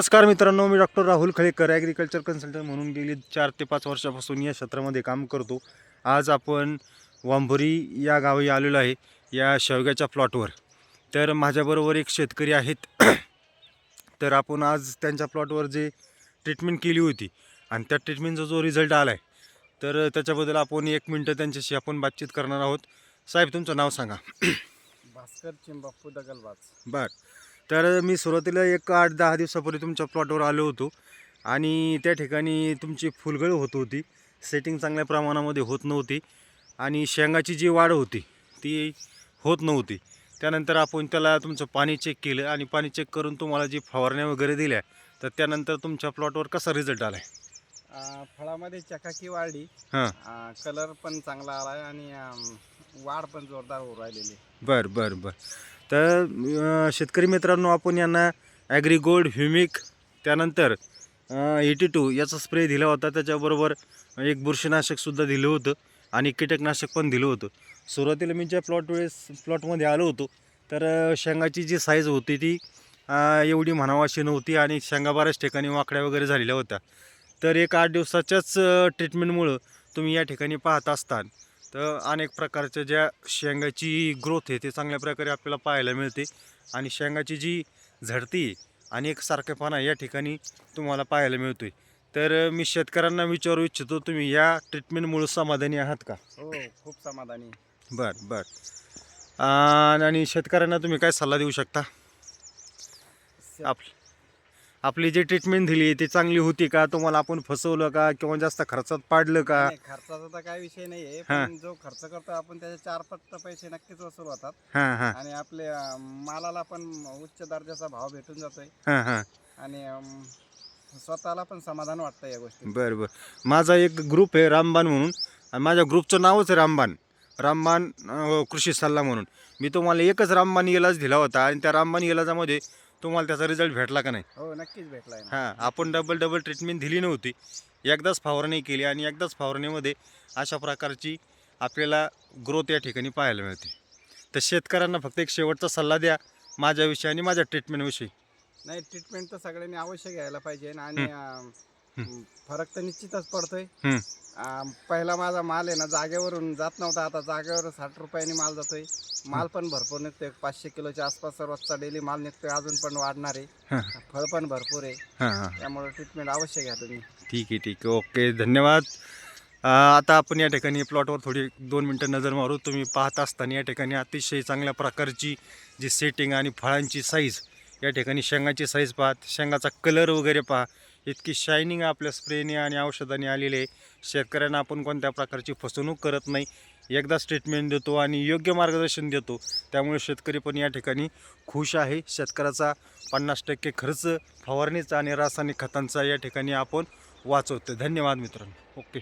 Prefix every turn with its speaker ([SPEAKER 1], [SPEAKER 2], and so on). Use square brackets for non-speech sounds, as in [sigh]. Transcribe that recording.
[SPEAKER 1] नमस्कार मित्रांनो मी doctor Rahul Khalekar agriculture consultant म्हणून गेली चार ते पाच वर्षापासून या क्षेत्रामध्ये काम करतो. आज आपण वांभोरी या गावी आलेलो आहे या शेवग्याच्या प्लॉटवर तर माझ्याबरोबर एक शेतकरी आहेत. [coughs] तर आपण आज त्यांच्या प्लॉटवर जे ट्रीटमेंट केली होती आणि त्या ट्रीटमेंटचा जो रिझल्ट आला आहे तर त्याच्याबद्दल आपण एक मिनटं त्यांच्याशी आपण बातचीत करणार आहोत. साहेब तुमचं नाव सांगा.
[SPEAKER 2] भास्कर चिंबाप्पू दगलबाज.
[SPEAKER 1] बर. तर मी सुरुवातीला एक आठ दहा दिवसापूर्वी तुमच्या प्लॉटवर आलो होतो. आणि त्या ठिकाणी तुमची फुलगळ होत होती. सेटिंग चांगल्या प्रमाणामध्ये होत नव्हती. आणि शेंगाची जी वाढ होती ती होत नव्हती. त्यानंतर आपण त्याला तुमचं पाणी चेक केलं आणि पाणी चेक करून तुम्हाला जी फवारण्या वगैरे दिल्या तर त्यानंतर तुमच्या प्लॉटवर कसा रिझल्ट आला आहे
[SPEAKER 2] फळामध्ये चकाकी वाढली.
[SPEAKER 1] हां.
[SPEAKER 2] कलर पण चांगला आला आणि वाढ पण जोरदार होऊ राहिलेली
[SPEAKER 1] बर बर बर. तर अं, शेतकरी मित्रांनो आपण यांना ॲग्री गोल्ड ह्युमिक त्यानंतर एटी टू याचा स्प्रे दिला होता. त्याच्याबरोबर एक बुरशीनाशकसुद्धा दिलं होतं आणि कीटकनाशक पण दिलं होतं. सुरुवातीला मी ज्या प्लॉट वेळेस प्लॉटमध्ये आलो होतो तर अं, शेंगाची जी साईज होती ती अं, एवढी म्हणावाशी नव्हती आणि शेंगा बऱ्याच ठिकाणी वाकड्या वगैरे झालेल्या होत्या. तर एक आठ दिवसाच्याच ट्रीटमेंटमुळं तुम्ही या ठिकाणी पाहत असताल तर अनेक प्रकारच्या ज्या शेंगाची ग्रोथ आहे ते चांगल्या प्रकारे आपल्याला पाहायला मिळते. आणि शेंगाची जी झडती आहे आणि एक सारखेपणा या ठिकाणी तुम्हाला पाहायला मिळतो आहे तर मी शेतकऱ्यांना विचारू इच्छितो तुम्ही या ट्रीटमेंटमुळे समाधानी आहात का?
[SPEAKER 2] हो खूप समाधानी
[SPEAKER 1] बर बर. आणि शेतकऱ्यांना तुम्ही काय सल्ला देऊ शकता? आप आपली जी ट्रीटमेंट दिली ती चांगली होती का? तुम्हाला आपण फसवलं का? किंवा जास्त खर्चात पाडलं का?
[SPEAKER 2] नाही, खर्चाचा तर काही विषय नाही आहे
[SPEAKER 1] हा.
[SPEAKER 2] पण जो खर्च करतो आपण त्याचे चार पट पैसे नक्कीच वसूल होतात
[SPEAKER 1] हां हां.
[SPEAKER 2] आणि आपले अं, मालाला पण उच्च दर्जाचा भाव भेटून जातोय.
[SPEAKER 1] हां हां.
[SPEAKER 2] आणि अं, स्वतःला पण समाधान वाटतं या गोष्टी
[SPEAKER 1] बरं बरं. माझा एक ग्रुप आहे रामबान म्हणून. आणि माझ्या ग्रुपचं नावच आहे रामबान रामबान अं, कृषी सल्ला म्हणून. मी तुम्हाला एकच रामबान इलाज दिला होता. आणि त्या रामबान इलाजामध्ये तुम्हाला त्याचा रिझल्ट भेटला का नाही?
[SPEAKER 2] हो नक्कीच भेटलाय ना.
[SPEAKER 1] हां आपण डबल डबल ट्रीटमेंट दिली नव्हती. एकदाच फवारणी केली आणि एकदाच फवारणीमध्ये अशा प्रकारची आपल्याला ग्रोथ या ठिकाणी पाहायला मिळते. तर शेतकऱ्यांना फक्त एक शेवटचा सल्ला द्या माझ्याविषयी आणि माझ्या ट्रीटमेंटविषयी
[SPEAKER 2] नाही ट्रीटमेंट तर सगळ्यांनी अवश्य घ्यायला पाहिजे आणि अं, फरक तर निश्चितच पडतोय.
[SPEAKER 1] हं.
[SPEAKER 2] पहिला माझा माल आहे ना जागेवरून जात नव्हता आता जागेवर साठ रुपयांनी माल जातोय. माल पण भरपूर निघतोय. पाचशे किलोच्या आसपास सर्वचा डेली माल निघतोय अजून पण वाढणार आहे. फळ पण भरपूर आहे.
[SPEAKER 1] हां हां.
[SPEAKER 2] त्यामुळे ट्रीटमेंट अवश्य घ्या तुम्ही.
[SPEAKER 1] ठीक आहे ठीक आहे. ओके धन्यवाद. अ, आता आपण या ठिकाणी प्लॉटवर थोडी दोन मिनटं नजर मारू. तुम्ही पाहत असताना या ठिकाणी अतिशय चांगल्या प्रकारची जी सेटिंग आणि फळांची साईज या ठिकाणी शेंगाची साईज पाहत शेंगाचा कलर वगैरे पहा. इतकी शायनिंग आपल्या स्प्रेने आणि औषधाने आलेली आहे. शेतकऱ्यांना आपण कोणत्या प्रकारची फसवणूक करत नाही. एकदाच ट्रीटमेंट देतो आणि योग्य मार्गदर्शन देतो. त्यामुळे शेतकरी पण या ठिकाणी खुश आहे. शेतकऱ्याचा पन्नास टक्के खर्च फवारणीचा आणि रासायनिक खतांचा या ठिकाणी आपण वाचवतो धन्यवाद मित्रांनो. ओके.